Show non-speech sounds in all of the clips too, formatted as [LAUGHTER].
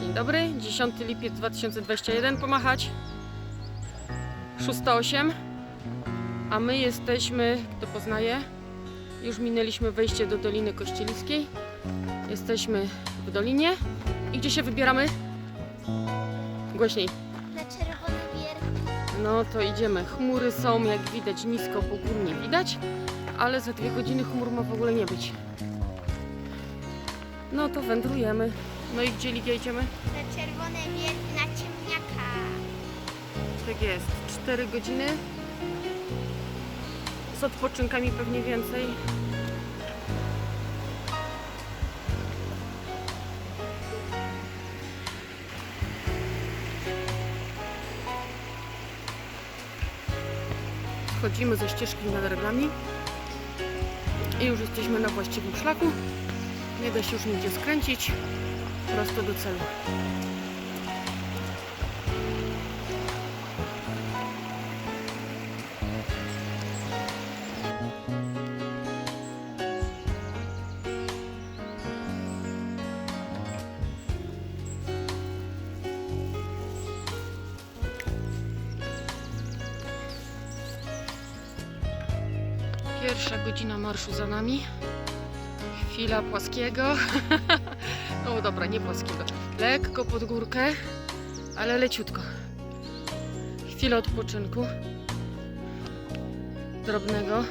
Dzień dobry, 10 lipiec 2021, pomachać. 608. A my jesteśmy, kto poznaje, już minęliśmy wejście do Doliny Kościeliskiej. Jesteśmy w Dolinie. I gdzie się wybieramy? Głośniej. Na czerwony wierch. No to idziemy. Chmury są, jak widać, nisko, bo gór nie widać, ale za dwie godziny chmur ma w ogóle nie być. No to wędrujemy. No i gdzie Ligia idziemy? Na czerwony wierch na ciemniaka. Tak jest. 4 godziny. Z odpoczynkami pewnie więcej. Schodzimy ze ścieżki nad reglami i już jesteśmy na właściwym szlaku. Nie da się już nigdzie skręcić. Prosto do celu. Pierwsza godzina marszu za nami. Chwila płaskiego. [LAUGHS] No dobra, nie płaskiego. Lekko pod górkę, ale leciutko. Chwila odpoczynku. Drobnego.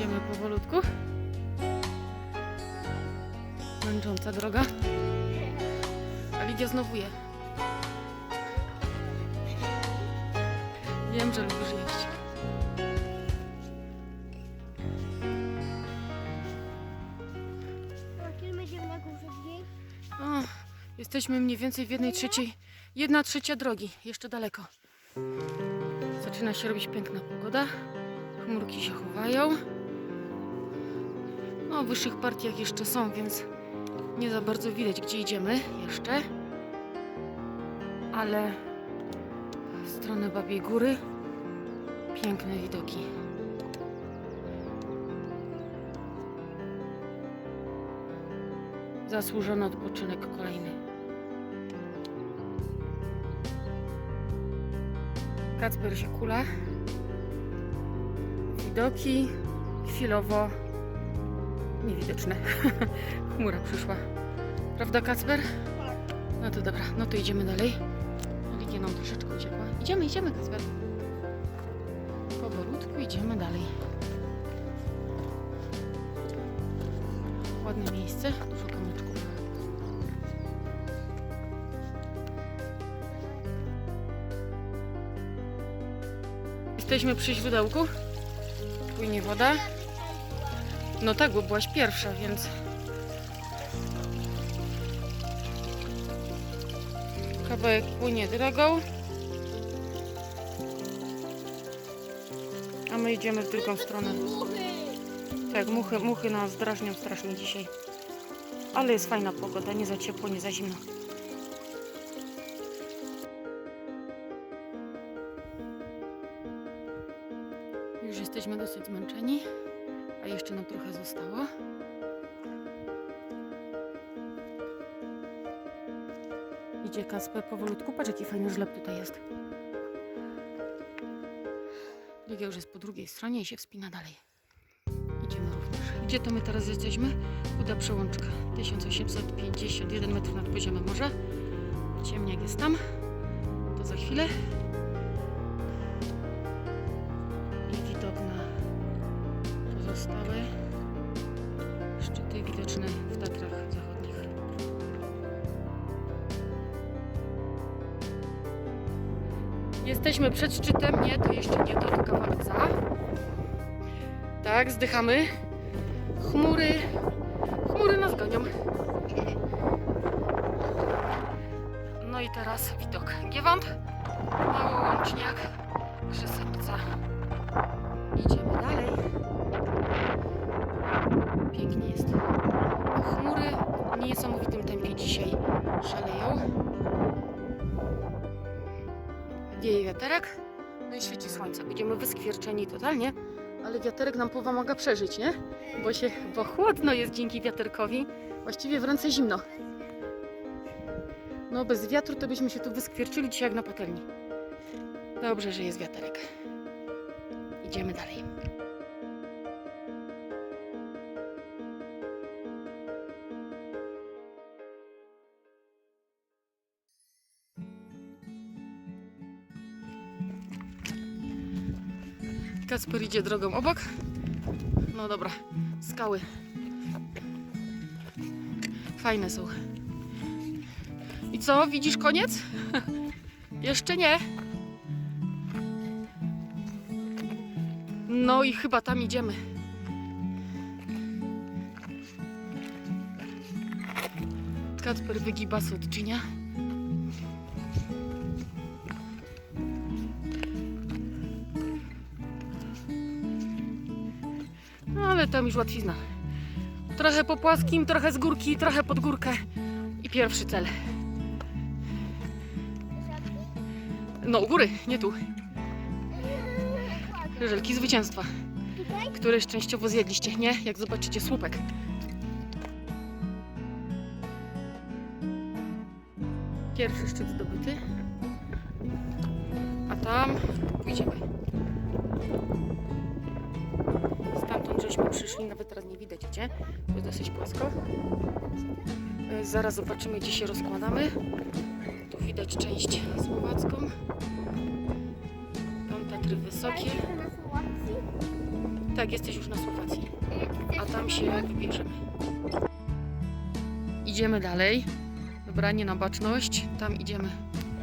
Idziemy powolutku. Męcząca droga. A Lidia znowu je. Wiem, że lubisz jeść. O, jesteśmy mniej więcej w jednej trzeciej, jedna trzecia drogi, jeszcze daleko. Zaczyna się robić piękna pogoda. Chmurki się chowają. W wyższych partiach jeszcze są, więc nie za bardzo widać, gdzie idziemy jeszcze. Ale w stronę Babiej Góry piękne widoki. Zasłużony odpoczynek kolejny. Kacper się kula. Widoki chwilowo niewidoczne. [LAUGHS] Chmura przyszła. Prawda, Kacper? No to dobra, no to idziemy dalej. Ligia nam troszeczkę uciekła. Idziemy, idziemy, Kacper. Powolutku idziemy dalej. Ładne miejsce, dużo kamyczków. Jesteśmy przy źródełku. Płynie woda. No tak, bo byłaś pierwsza, więc... Kawałek płynie drogą. A my idziemy w drugą stronę. Tak, muchy, muchy nas drażnią strasznie dzisiaj. Ale jest fajna pogoda, nie za ciepło, nie za zimno. Już jesteśmy dosyć zmęczeni, jeszcze nam trochę zostało. Idzie Kasper powolutku. Patrz jaki fajny żleb tutaj jest. Ligia już jest po drugiej stronie i się wspina dalej. Idziemy również. Gdzie to my teraz jesteśmy? Uda przełączka. 1851 metrów nad poziomem morza. Ciemniak jest tam. To za chwilę. Jesteśmy przed szczytem. Nie, to jeszcze nie, to tylko. Tak, zdychamy. Chmury. Chmury nas gonią. No i teraz widok Giewont, mały łączniak Krzesełca. Idziemy dalej. Pięknie jest. Chmury w niesamowitym tempie dzisiaj szaleją. Wieje wiaterek, no i świeci słońce. Będziemy wyskwierczeni totalnie, ale wiaterek nam pomaga przeżyć, nie? Bo się, bo chłodno jest dzięki wiaterkowi. Właściwie w ręce zimno. No bez wiatru to byśmy się tu wyskwierczyli dzisiaj jak na patelni. Dobrze, że jest wiaterek. Idziemy dalej. Kacper idzie drogą obok. No dobra, skały. Fajne są. I co, widzisz koniec? [LAUGHS] Jeszcze nie. No i chyba tam idziemy. Kacper wygiba z odczynia. Tam już łatwizna. Trochę po płaskim, trochę z górki, trochę pod górkę. I pierwszy cel. No, u góry, nie tu. Żelki zwycięstwa, które szczęściowo zjedliście, nie? Jak zobaczycie słupek. Pierwszy szczyt zdobyty. A tam pójdziemy. Żeśmy przyszli, nawet teraz nie widać gdzie. To jest dosyć płasko. E, Zaraz zobaczymy, gdzie się rozkładamy. Tu widać część słowacką. Tam Tatry Wysokie. Na Słowacji? Tak, jesteś już na Słowacji. A tam się wybierzemy. Idziemy dalej. Dobra, nie na baczność. Tam idziemy.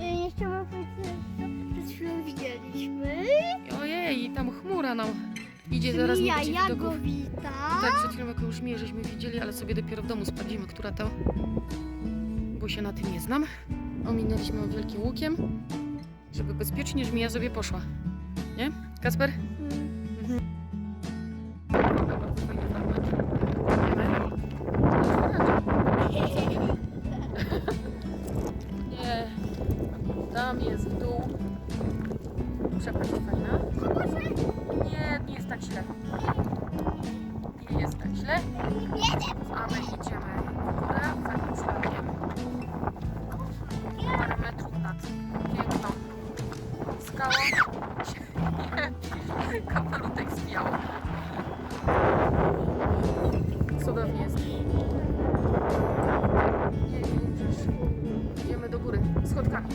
Y, Jeszcze mam powiedzieć, co przed chwilą widzieliśmy. Ojej, tam chmura nam idzie, zaraz nie Zmija będzie widoków. Jagowita. Tak, przed chwilą jakąś żmiję żeśmy widzieli, ale sobie dopiero w domu sprawdzimy, która to, bo się na tym nie znam. Ominęliśmy ją wielkim łukiem, żeby bezpiecznie żmija sobie poszła. Nie? Kasper? Mm. Bardzo fajny fragment. Idziemy. Nie, tam jest w dół. Przepaść kapelutek zbijało. Cudownie jest. Umrzesz. Idziemy do góry, schodkami.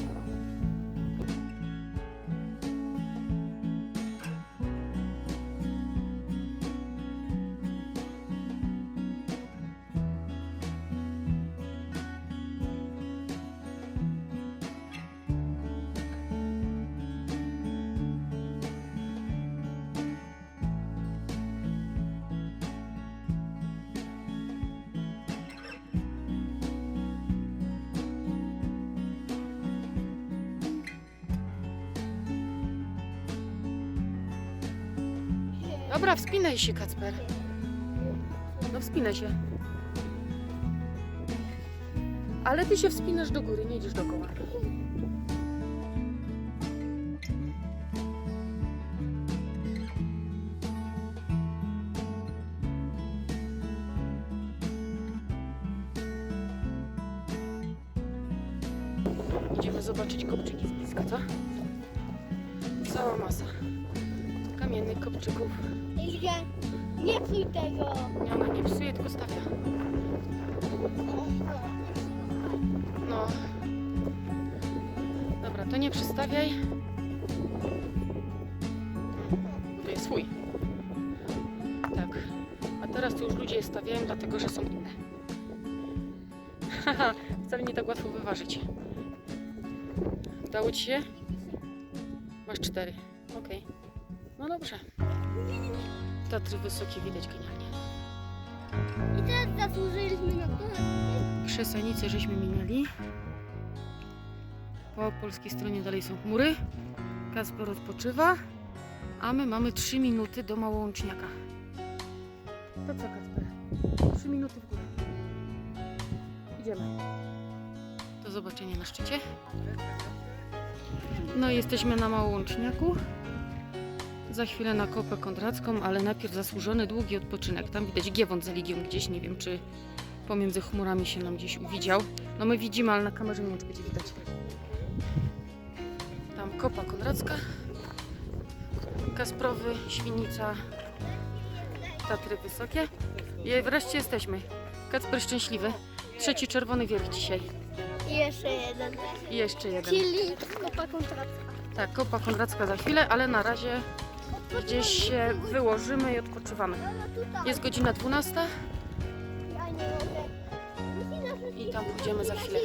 Dobra, wspinaj się, Kacper. No wspinaj się. Ale ty się wspinasz do góry, nie idziesz dookoła. Idziemy zobaczyć kopczyki z bliska, co? Cała masa kamiennych kopczyków. Idzie. Nie psuj tego. Nie, ona nie psuje, tylko stawia. No. Dobra, to nie przystawiaj. To jest swój. Tak. A teraz to już ludzie je stawiają, dlatego że są inne. Haha, [LAUGHS] wcale nie tak łatwo wyważyć. Udało ci się? Masz cztery. Okej. No dobrze. Tatry wysokie widać genialnie. I teraz zasłużyliśmy na to. Krzesenicę żeśmy minęli. Po polskiej stronie dalej są chmury. Kasper odpoczywa, a my mamy 3 minuty do Małołączniaka. To co Kasper? 3 minuty w górę. Idziemy. Do zobaczenia na szczycie. No i jesteśmy na Małołączniaku. Za chwilę na Kopę Kondracką, ale najpierw zasłużony długi odpoczynek. Tam widać Giewont za Ligią gdzieś, nie wiem czy pomiędzy chmurami się nam gdzieś uwidział. No my widzimy, ale na kamerze nie wiem czy będzie widać. Tam Kopa Konradzka, Kasprowy, Świnica, Tatry Wysokie. I wreszcie jesteśmy. Kacper szczęśliwy. Trzeci czerwony wierch dzisiaj. I jeszcze jeden. I jeszcze jeden. Czyli kopa kontracka. Tak, Kopa Konradzka za chwilę, ale na razie gdzieś się wyłożymy i odpoczywamy. Jest godzina 12 Ja nie mogę. i tam pójdziemy za chwilę.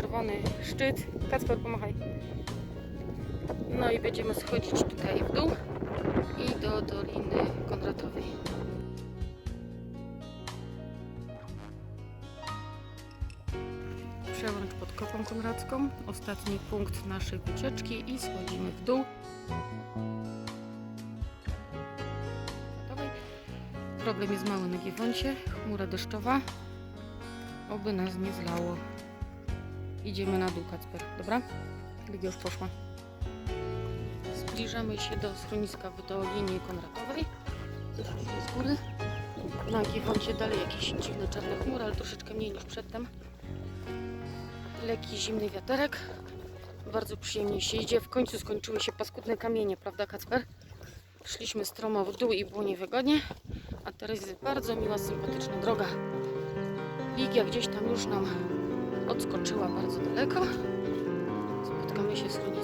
Czerwony szczyt. Kacper, pomachaj. No i będziemy schodzić tutaj w dół i do Doliny Kondratowej. Przełęcz pod Kopą Konradzką. Ostatni punkt naszej wycieczki i schodzimy w dół. Problem jest mały na Giewoncie. Chmura deszczowa. Oby nas nie zlało. Idziemy na dół, Kacper. Dobra? Ligia już poszła. Zbliżamy się do schroniska w Dolinie Konradowej. Zeszliśmy z góry. Na Giewoncie dalej jakieś dziwne czarne chmury, ale troszeczkę mniej niż przedtem. Lekki zimny wiaterek. Bardzo przyjemnie się idzie. W końcu skończyły się paskudne kamienie, prawda Kacper? Szliśmy stromo w dół i było niewygodnie. A teraz jest bardzo miła, sympatyczna droga. Ligia gdzieś tam już nam odskoczyła bardzo daleko. Spotkamy się schronisku.